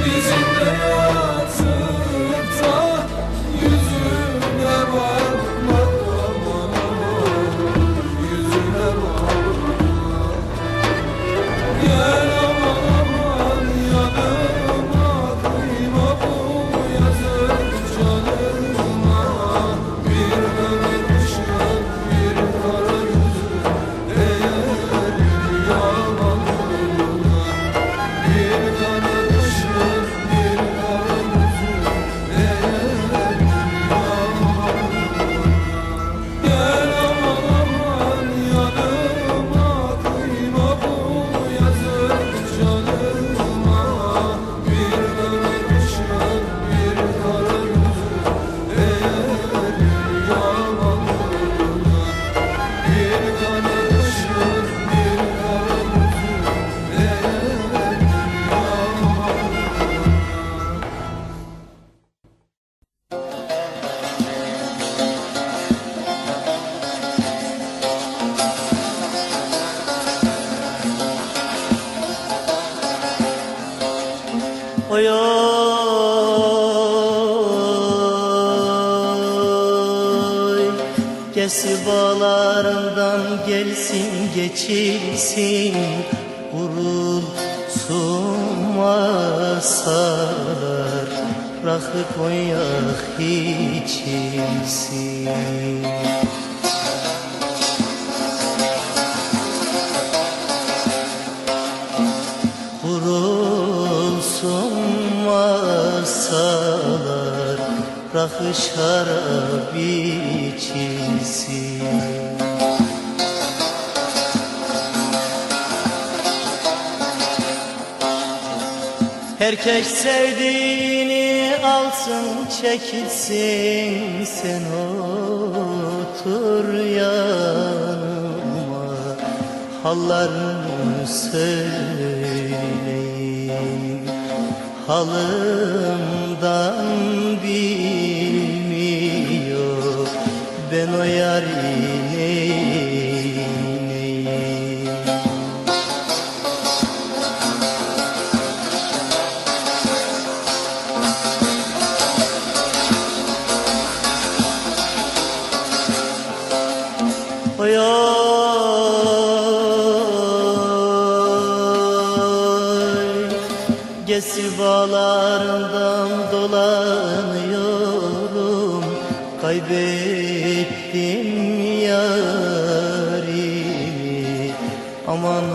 music. Kesbalarından gelsin geçilsin. Vurulsun masalar Rakı konyak içilsin. rakı şarap içilsin Erkek sevdiğini alsın çekilsin sen otur yanıma hallarını söyleyin halım ben o yarini Gesi bağlarından dolanıyor. Kaybettim yarimi. Aman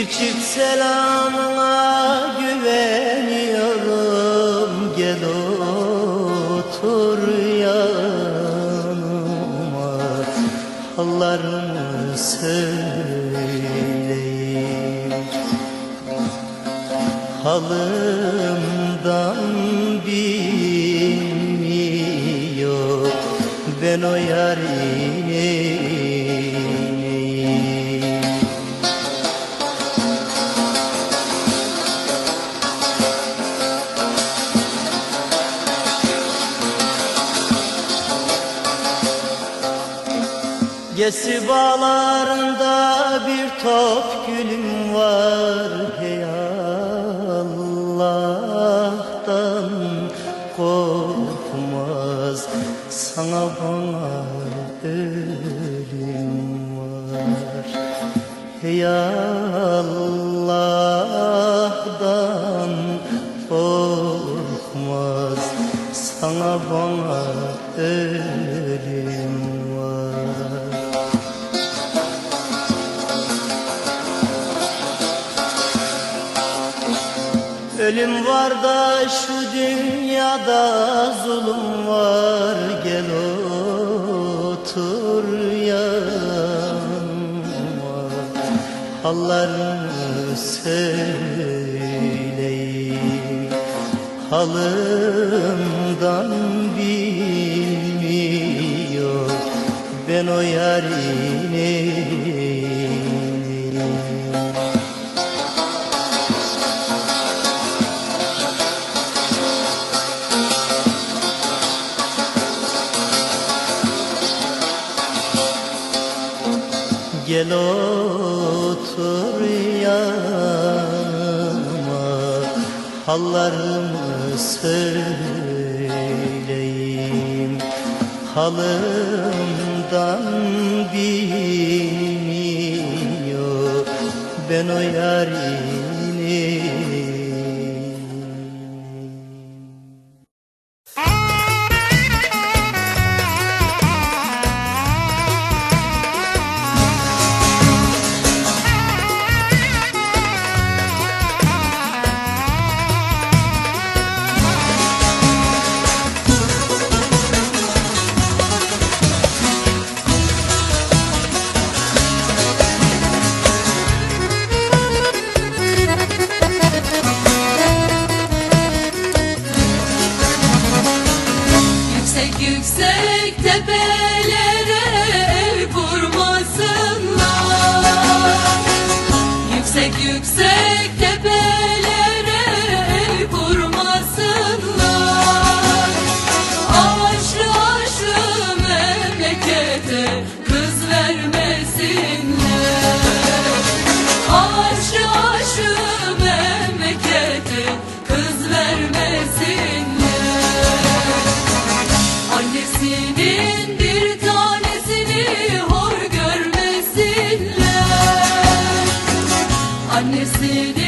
Bir çift selamına güveniyorum. Gel otur yanıma. Hallarımı söyleyeyim. Halımdan bilmiyor. Ben o yarini Gesi bağlarında bir top gülüm var. Hey Allah'tan korkmaz. Sana bana ölüm var. Hey Allah'tan Ölüm var da şu dünyada zulüm var. Gel otur yanıma. Hallarını söyleyeyim. Halımdan bilmiyor. Ben o yarini Gel otur yanıma. Hallarımı söyleyeyim. Halımdan bilmiyor. Ben o yarini Yüksek Blessed